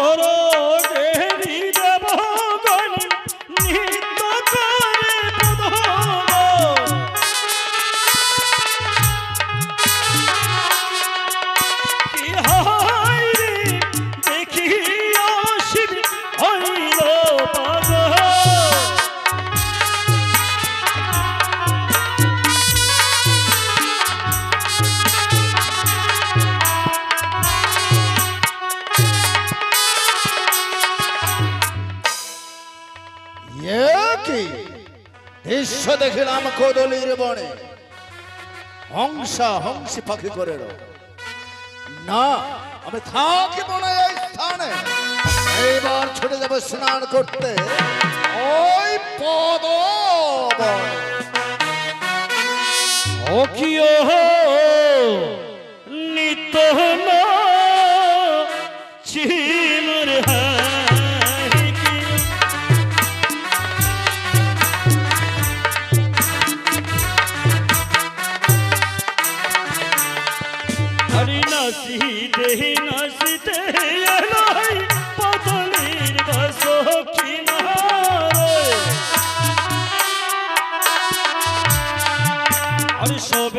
সরো কোদলির হংসা, হংসি পাখি করে। না, আমি থাকি মনে এই স্থানে। এইবার ছুটে যাবে স্নান করতে। ওই পদ নিত নিত্য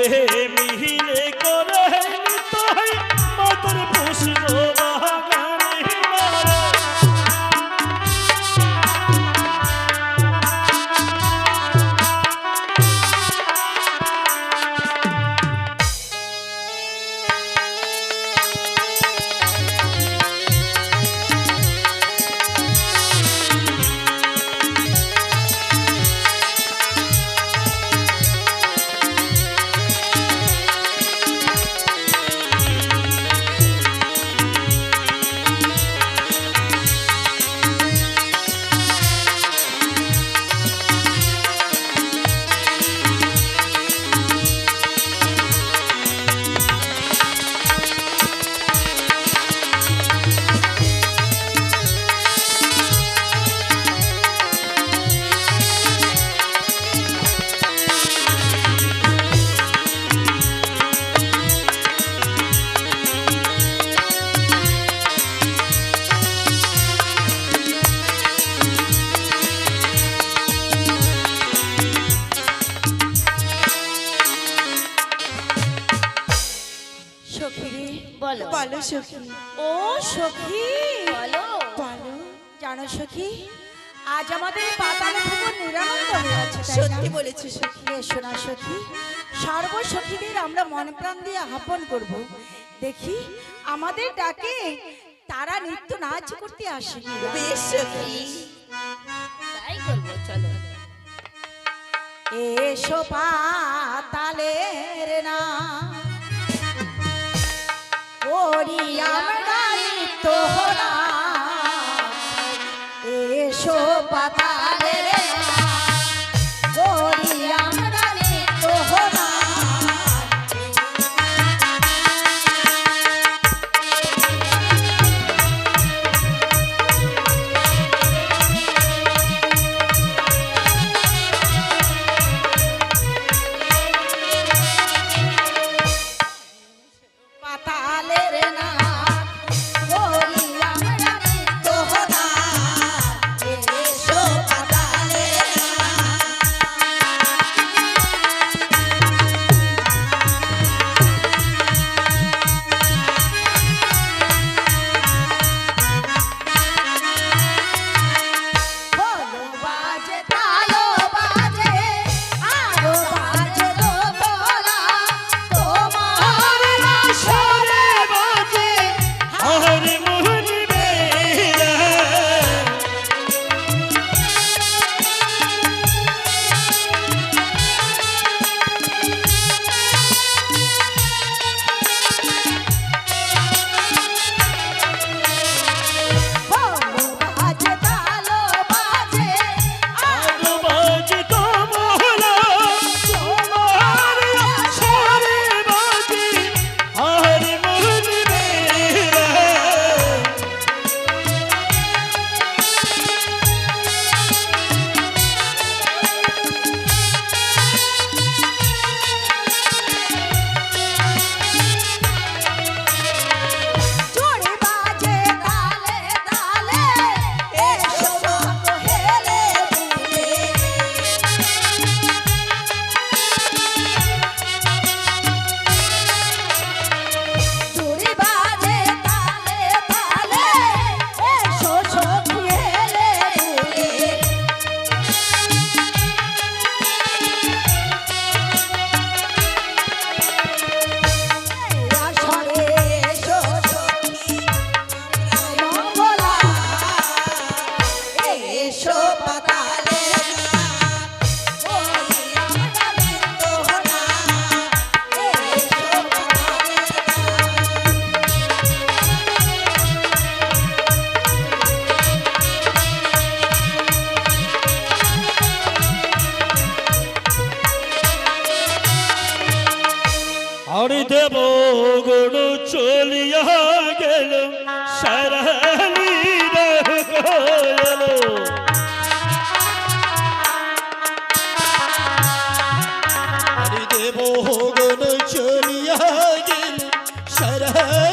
আর মন প্রাণ দিয়ে আহ্বান করব। দেখি আমাদের ডাকে তারা নৃত্য নাচ করতে আসে। বেশ তাই করব চলো। এসো পাতালের না করি ಶರಣ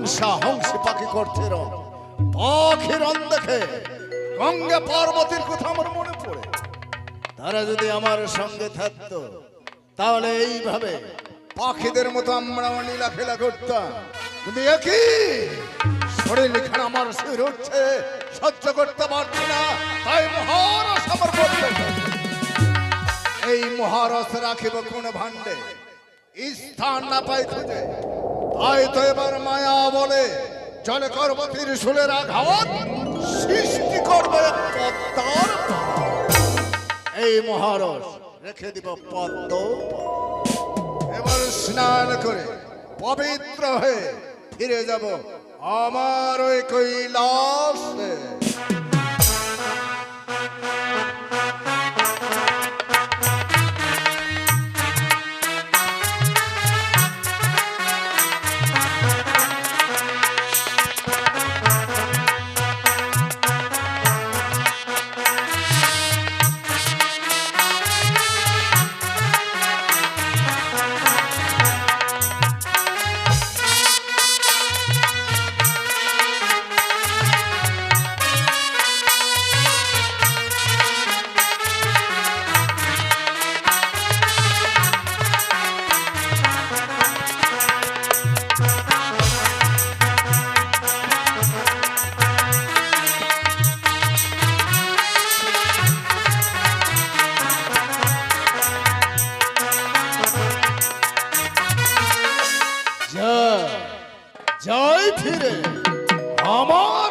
হংসা, হংসি পাখি করছে পাখি রং দেখে গঙ্গা পার্বতীর কথা আমার মনে পড়ে। তারা যদি আমার সঙ্গে থাকতো, তাহলে এইভাবে পাখিদের মতো আমরা লীলা খেলা করতাম। কিন্তু একই শরীর লিখান আমার শির উঠছে সহ্য করতে পারছি না। তাই মহারস আমার বলতে এই মহারস রাখিব কোন ভাণ্ডে? স্থান না পাই খুঁজে। তাই তো এবার মায়া বলে জলে করব ত্রিশুলের আঘাত সৃষ্টি করবে পদ্মার। এই মহারস, রেখে দিব পদ্ম এবার স্নান করে পবিত্র হয়ে ফিরে যাব আমার ওই কৈলাসে আমার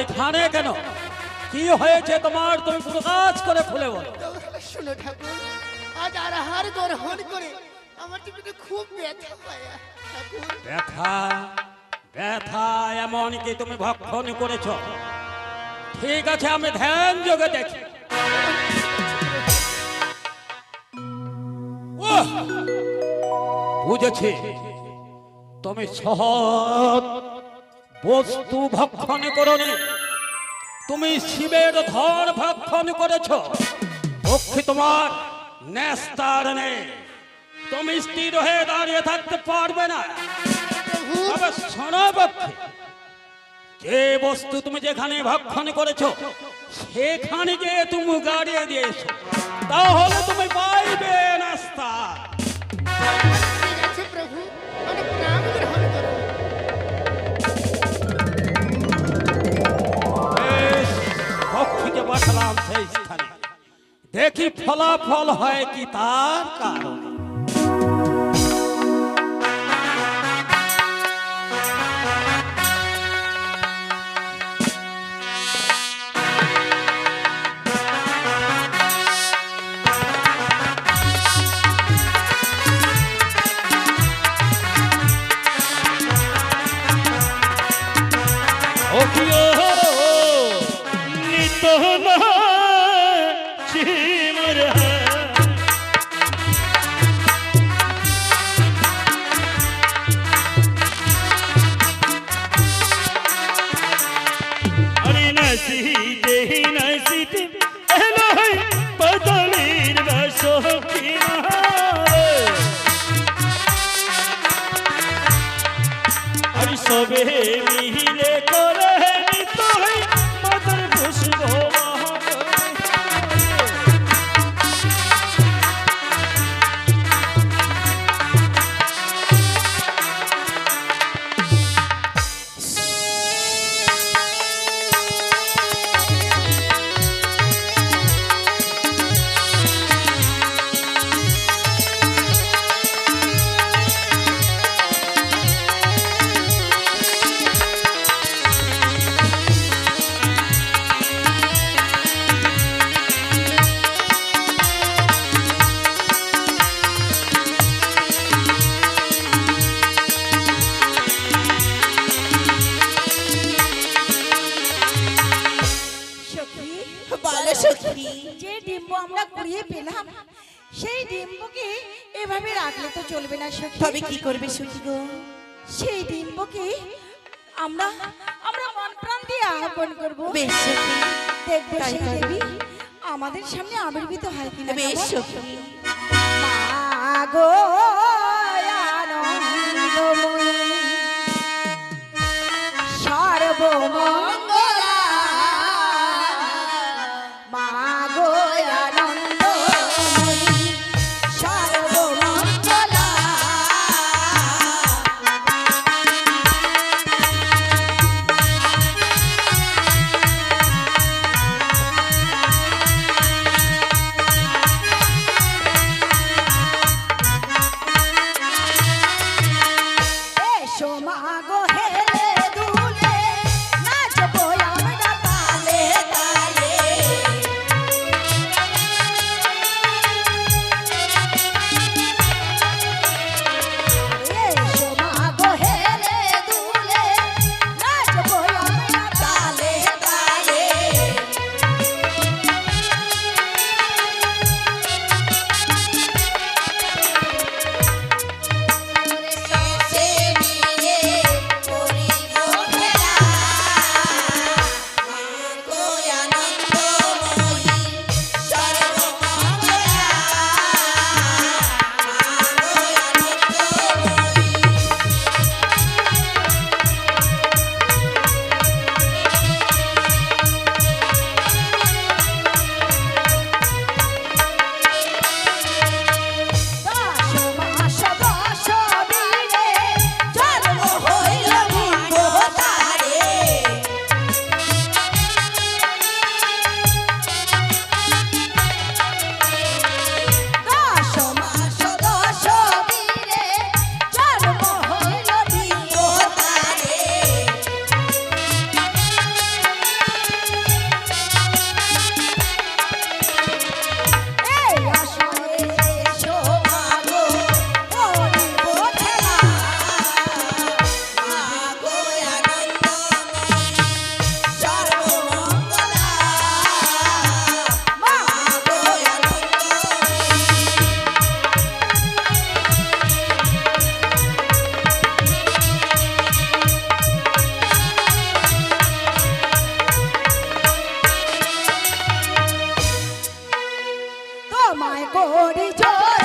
এখানে কেন? কি হয়েছে তোমার? তুমি প্রকাশ করে খুলে বলো। শোনো ঠাকুর আজ আর গ্রহণ করে আমার তো খুব ব্যথা পায় ব্যথা ব্যথা এমন কি তুমি ভক্ষণ করেছ? ঠিক আছে আমি ধ্যান যোগে দেখি! বুঝেছি। তুমি সহজ বস্তু ভক্ষণ করনি। তুমি শিবের ধর ভক্ষণ করেছ। পক্ষে তোমার নেস্তার নেই। তুমি স্থির হয়ে দাঁড়িয়ে থাকতে পারবে না। তবে যে বস্তু তুমি যেখানে ভক্ষণ করেছ, সেখানে গিয়ে তুমি গাড়িয়ে দিয়েছ। তাহলে তুমি পাইবে নাস্তা দেখি ফলাফল হয় কি তার কারণ? করবে সখী গো? সেই ডিম্বকে আমরা আমরা মন প্রাণ দিয়ে আহ্বান করব। বেশ সখী। দেখব সেই দেবী আমাদের সামনে আবির্ভূত হয় কিনা বেশ? সখী। আনন্দময়ী সর্বমঙ্গলা করি জোর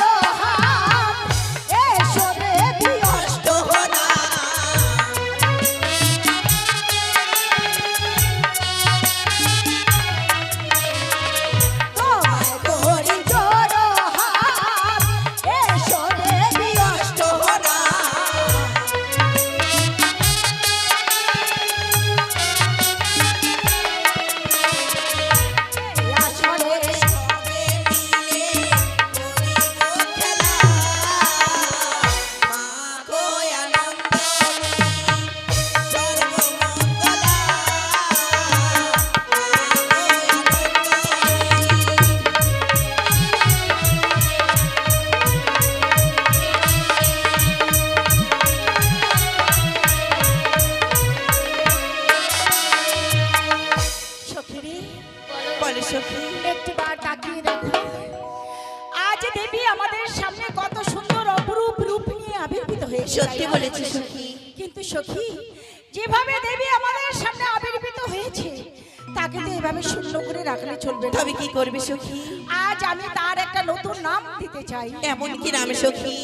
চাই। এমন কি নাম সখী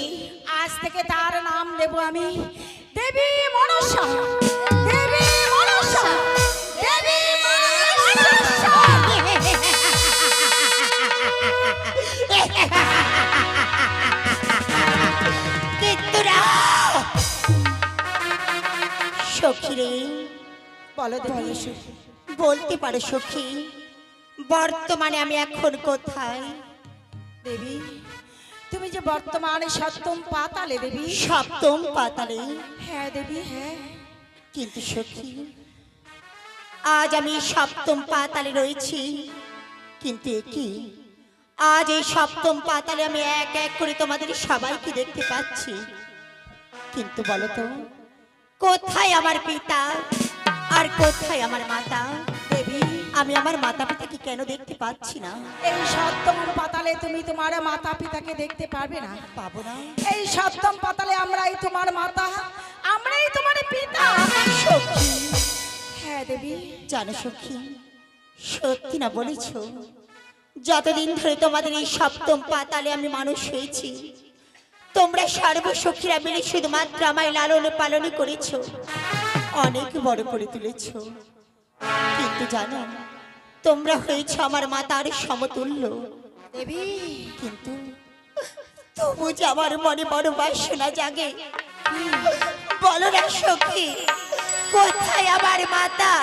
আজ থেকে তার নাম দেব আমি দেবী মনসা। দেবী মনসা। দেবী সখী রে বলো বলতে পারো সখী বর্তমানে আমি এখন কোথায়? দেবী তুমি যে বর্তমানে সপ্তম পাতালে দেবী। সপ্তম পাতালে। হ্যাঁ দেবী হ্যাঁ। কিন্তু সখী আজ আমি সপ্তম পাতালে রয়েছি। কিন্তু কি? আজ এই সপ্তম পাতালে আমি এক এক করে তোমাদের সবাইকে দেখতে পাচ্ছি। কিন্তু বলো তো কোথায় আমার পিতা আর কোথায় আমার মাতা? দেবী আমি আমার মাতা পিতাকে কেন দেখতে পাচ্ছি না? এই সপ্তম পাতালে তুমি তোমার মাতা পিতাকে দেখতে পারবে না। পাবো না। এই সপ্তম পাতালে আমরাই তোমার মাতা আমরাই তোমার পিতা। সখী হ্যাঁ দেবী। জানো সখী সত্যি না বলেছ? যতদিন ধরে তোমাদের এই সপ্তম পাতালে আমি মানুষ হয়েছি তোমরা সর্বসখীরা মিলে শুধুমাত্র আমায় লালন পালন করেছ। অনেক বড় করে তুলেছ। কিন্তু জানো তোমরা হয়েছ আমার মাতার সমতুল্য। দেবী। কিন্তু তবু যে আমার মনে বড় বাসনা জাগে। বলো না সখী কোথায় আমার মাতা?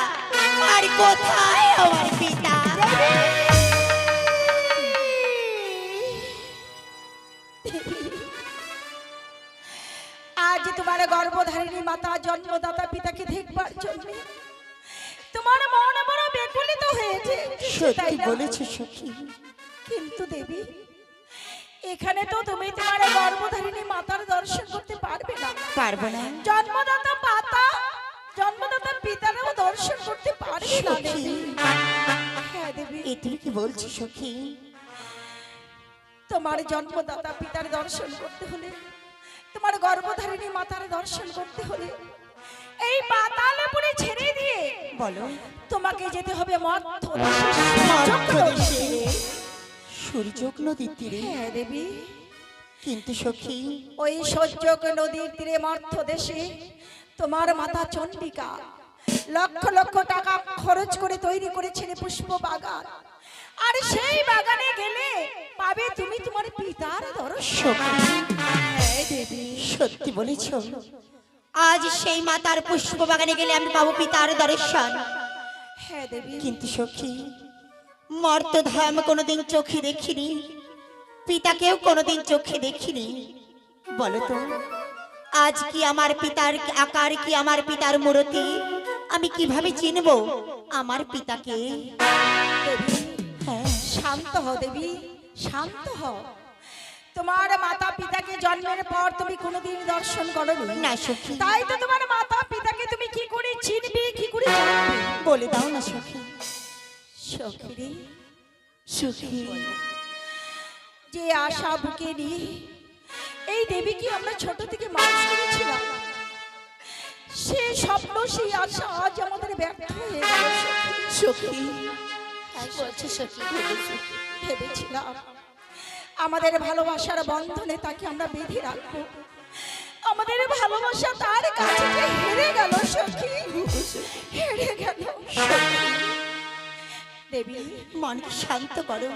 আর কোথায় আমার পিতা? আজ তোমার গর্ভধারিণী মাতা জন্মদাতা পিতাকে দেখবার জন্য সত্যি? বলেছ সখী কিন্তু দেবী এখানে তো তুমি তোমার গর্ভধারিণী মাতার দর্শন করতে পারবে না। পারব না। জন্মদাতা পাতা জন্মদাতা পিতারও দর্শন করতে পারবে না দেবী। হ্যাঁ দেবী। এ তুমি কি বলছো সখী? তোমার জন্মদাতা পিতার দর্শন করতে হলে তোমার গর্ভধারিণী মাতার দর্শন করতে হলে এই পাতালপুরে ছেড়ে দিয়ে বলো তোমাকে যেতে হবে সূর্যক নদীর তীরে। হ্যাঁ দেবী। কিন্তু সখী ওই সহ্যক নদীর তীরে মর্থ দেশে তোমার মাতা চন্ডিকা লক্ষ লক্ষ টাকা খরচ করে তৈরি করেছিলে পুষ্প বাগান। আর সেই বাগানে গেলে পাবে তুমি তোমার পিতার দর্শন। সখী হ্যাঁ দেবী। সত্যি বলেছ? আজ সেই মাতার পুষ্প বাগানে গেলে আমি পাবো পিতার দর্শন। কিন্তু সখী মর্তধাম কোনোদিন চোখে দেখিনি। পিতাকেও কোনোদিন চোখে দেখিনি। বলো তো, আজ কি আমার পিতার আকার কি আমার পিতার মূর্তি? আমি কীভাবে চিনব আমার পিতাকে? শান্ত হও দেবী, শান্ত হও। তোমার মাতা পিতাকে জন্মের পর তুমি কোনোদিন দর্শন করনি। না সখী। তাই তো তোমার মাতা পিতাকে তুমি কি করে চিনবে কি করে বলে দাও না সখী। সখীরে সখী। যে আশা বুকে নিয়ে এই দেবীকে আমরা ছোট থেকে মানুষ করেছিলাম সে স্বপ্ন সেই আশা আজ আমাদের ব্যর্থ হয়ে গেল সখী। সখী। কি বলছো সখী? ভেবেছিলাম। আমাদের ভালোবাসার বন্ধনে তাকে আমরা বেঁধে রাখব। আমাদের ভালোবাসা তার কাছে হেরে গেল সখী। হেরে গেল দেবী মনকে শান্ত করো।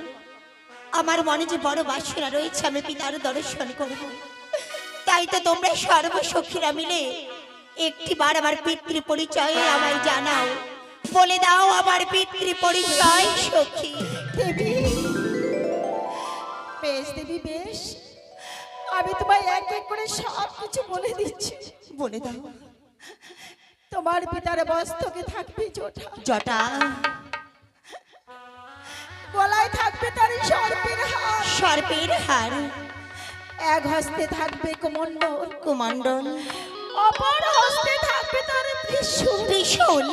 আমার মনে যে বড় বাসনা রয়েছে, আমি পিতার দর্শন করব। তাই তো তোমরা সর্বসখীরা মিলে একটি বার আমার পিতৃ পরিচয় আমায় জানাও। বলে দাও আমার পিতৃ পরিচয় সখী। দেবী বেশ দেবী বেশ। আমি তোমায় এক এক করে সব কিছু বলে দিচ্ছি। বলে দাও। তোমার পিতার বস্তকে থাকবে জোটা জটা গলায় থাকবে তার সর্পের হার। সর্পের হার। এক হস্তে থাকবে কুমণ্ডল। কুমণ্ডল। অপর হস্তে থাকবে তার ত্রিশূল। ত্রিশূল।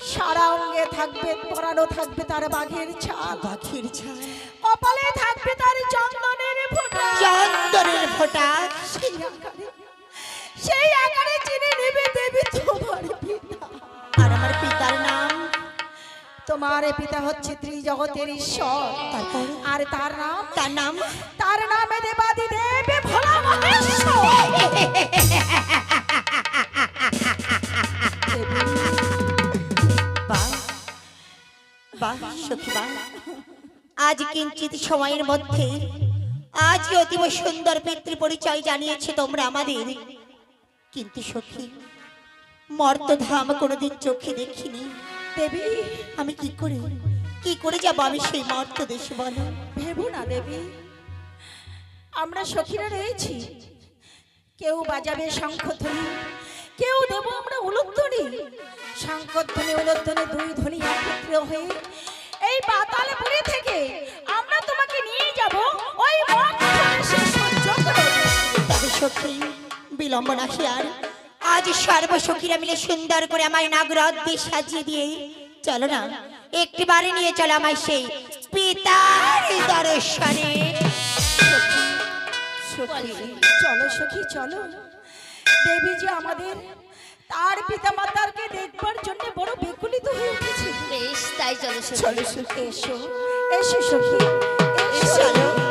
সারা অঙ্গে থাকবে পরানো থাকবে তার বাঘের ছাল পাখির ছাল কপালে থাকবে তার চন্দনের ফোঁটা। চন্দনের ফোঁটা। সেই আকারে সেই আকারে চিনে নেবে দেবী তোমার পিতা। আর আমার পিতার নাম? তোমার পিতা হচ্ছে ত্রিজগতের ঈশ্বর। আর তার নাম? তার নাম? তার নামে দেবাদি দেবে ভোলা মহেশ্বর বাহ আজ কিঞ্চিত সময়ের মধ্যে আজ অতীব সুন্দর পিতৃ পরিচয় জানিয়েছে তোমরা আমাদের। কিন্তু সখী মর্তধাম কোনোদিন চোখে দেখিনি। দেবী। আমি কি করে কি করে যাব আমি সেই মর্ত দেশে বলো? ভেবো না দেবী। আমরা সখীরা রয়েছি। কেউ বাজাবে শঙ্খধ্বনি কেউ দেব আমরা উলুধ্বনি। শঙ্খধ্বনি উলুধ্বনি দুই ধ্বনি একত্র হয়ে এই পাতালে পুরী থেকে আমরা তোমাকে নিয়ে যাব। ওই মর্তদেশে সহ্য করে তবে সখী বিলম্ব না আর আজ সর্বসখীরা মিলে সুন্দর করে আমায় নাগরদ দিয়ে সাজিয়ে দিয়ে চলো না একটি বাড়ি নিয়ে চলো আমায় সেই পিতার দর্শনে। সখী চলো সখী চলো। দেবী যে আমাদের তার পিতা মাতারকে দেখবার জন্য বড় বেকুলিত হয়ে উঠেছে। বেশ তাই চলো এসো। এসো সখী। এসো।